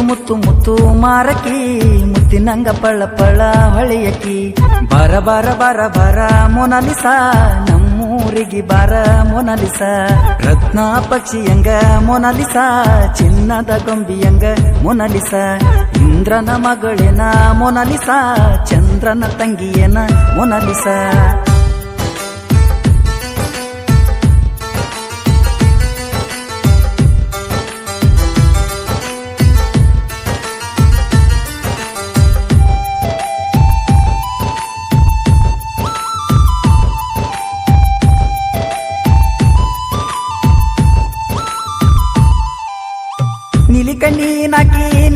ಮುತ್ತು ಮುತ್ತು ಮಾರಕಿ, ಮುತ್ತಿನಂಗ ಪಳ ಪಳ ಹೊಳೆಯಕಿ. ಬರ ಬರ ಬರ ಬರ ಮೊನಲಿಸ, ನಮ್ಮೂರಿಗೆ ಬರ ಮೊನಲಿಸ. ರತ್ನ ಪಕ್ಷಿಯಂಗ ಮೊನಲಿಸ, ಚಿನ್ನದ ಗೊಂಬಿಯಂಗ ಮೊನಲಿಸ. ಇಂದ್ರನ ಮಗಳೇನ ಮೊನಲಿಸ, ಚಂದ್ರನ ತಂಗಿಯೇನ ಮೊನಲಿಸ.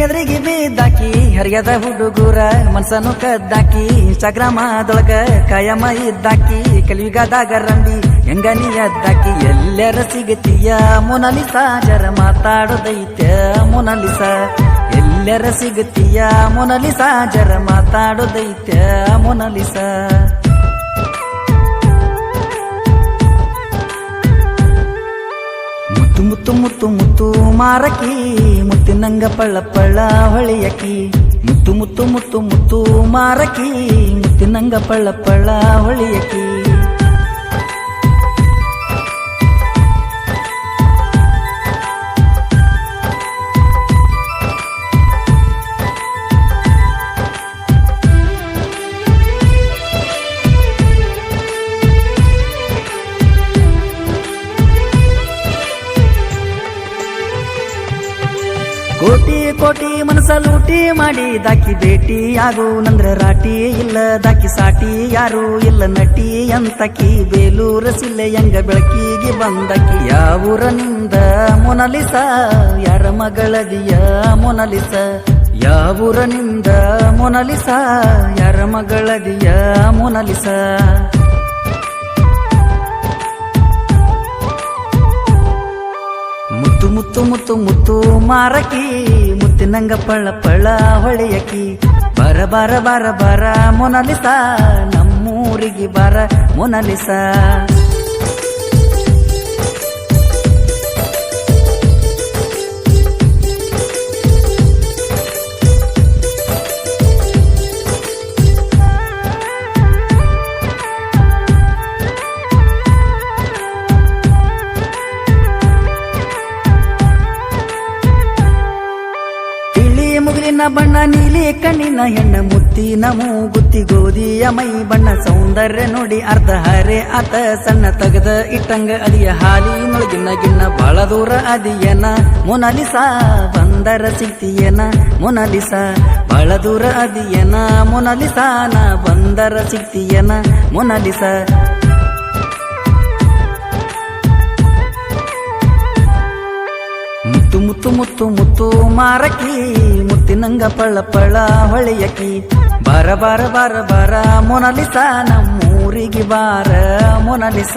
ನೆದ್ರಿಗೆ ಬಿದ್ದಾಕಿ, ಹರಿಯದ ಹುಡುಗೂರ ಮನ್ಸನು ಕದ್ದಾಕಿ ಇನ್ಸ್ಟಾಗ್ರಾಮದೊಳಗ ಕಾಯಮ ಇದ್ದಾಕಿ, ಕಲಿಯುಗದಾಗ ರಂಬಿ ಹೆಂಗ ನೀ ಎದ್ದಾಕಿ ಎಲ್ಲರ ಸಿಗತಿಯ ಮೊನಲಿಸ ಜರ ಮಾತಾಡೋದೈತ್ಯ ಮೊನಲಿಸ. ಎಲ್ಲರ ಸಿಗತಿಯ ಮೊನಲಿಸ ಜರ ಮಾತಾಡೋದೈತ್ಯ ಮೊನಲಿಸ. ಮುತ್ತು ಮುತ್ತು ಮಾರಕಿ ಮುತ್ತಿನಂಗ ಪಳ್ಳ ಪಳ್ಳ ಹೊಳೆಯಕಿ. ಮುತ್ತು ಮುತ್ತು ಮುತ್ತು ಮುತ್ತು ಮಾರಕಿ ಮುತ್ತಿನಂಗ ಪಳ್ಳ ಪಳ್ಳ ಹೊಳೆಯಕಿ. ಲೂಟಿ ಮಾಡಿ ದಾಕಿ ಭೇಟಿ ಯಾರು? ನಂದ್ರ ರಾಟಿ ಇಲ್ಲ, ದಾಕಿ ಸಾಟಿ ಯಾರು? ಇಲ್ಲ ನಟಿ ಅಂತಕಿ ಬೇಲೂರ ಸಿಲ್ಲೆಯಂಗ ಬೆಳಕಿಗೆ ಬಂದಕಿ ಯಾವೂರನಿಂದ ಮೊನಲಿಸ? ಯಾರ ಮಗಳದಿಯ ಮೊನಲಿಸ? ಯಾವೂರನಿಂದ ಮೊನಲಿಸ? ಯಾರ ಮಗಳದಿಯ ಮೊನಲಿಸ? ಮುತ್ತು ಮುತ್ತು ಮುತ್ತು ಮಾರಕಿ, ಮುತ್ತಿನಂಗ ಪಳ ಪಳ್ಳ ಹೊಳೆಯಕಿ. ಬರ ಬರ ಬರ ಬರ ಮೊನಲಿಸ, ನಮ್ಮೂರಿಗೆ ಬರ ಮೊನಲಿಸ. ಬಣ್ಣ ನೀಲಿ ಕಣ್ಣಿನ ಹೆಣ್ಣ ಮುತ್ತಿನ ಮೂಗುತ್ತಿ ಗೋಧಿಯ ಮೈ ಬಣ್ಣ ಸೌಂದರ್ಯ ನೋಡಿ ಅರ್ಧ ಹರೆ ಆತ ಸಣ್ಣ ತಗದ ಇಟ್ಟಂಗ ಅದಿಯ ಹಾಲಿನೊಳಗಿನ ಗಿನ್ನ ಬಹಳ ದೂರ ಅದಿಯನ. ಮೊನಲಿಸ ಬಂದರ ಸಿಗ್ತಿಯನ. ಮೊನಲಿಸ ಬಹಳ ದೂರ ಅದಿಯನ. ಮೊನಲಿಸ ನಾ ಬಂದರ ಸಿಗ್ತಿಯನ. ಮೊನಲಿಸ ಮುತ್ತು ಮುತ್ತು ಮುತ್ತು ಮಾರಕಿ, ಮುತ್ತಿನಂಗ ಪಳ ಪಳ ಹೊಳೆಯಕಿ. ಬರ ಬರ ಬಾರ ಬರ ಮೊನಲಿಸ, ನಮ್ಮೂರಿಗೆ ಬಾರ ಮೊನಲಿಸ.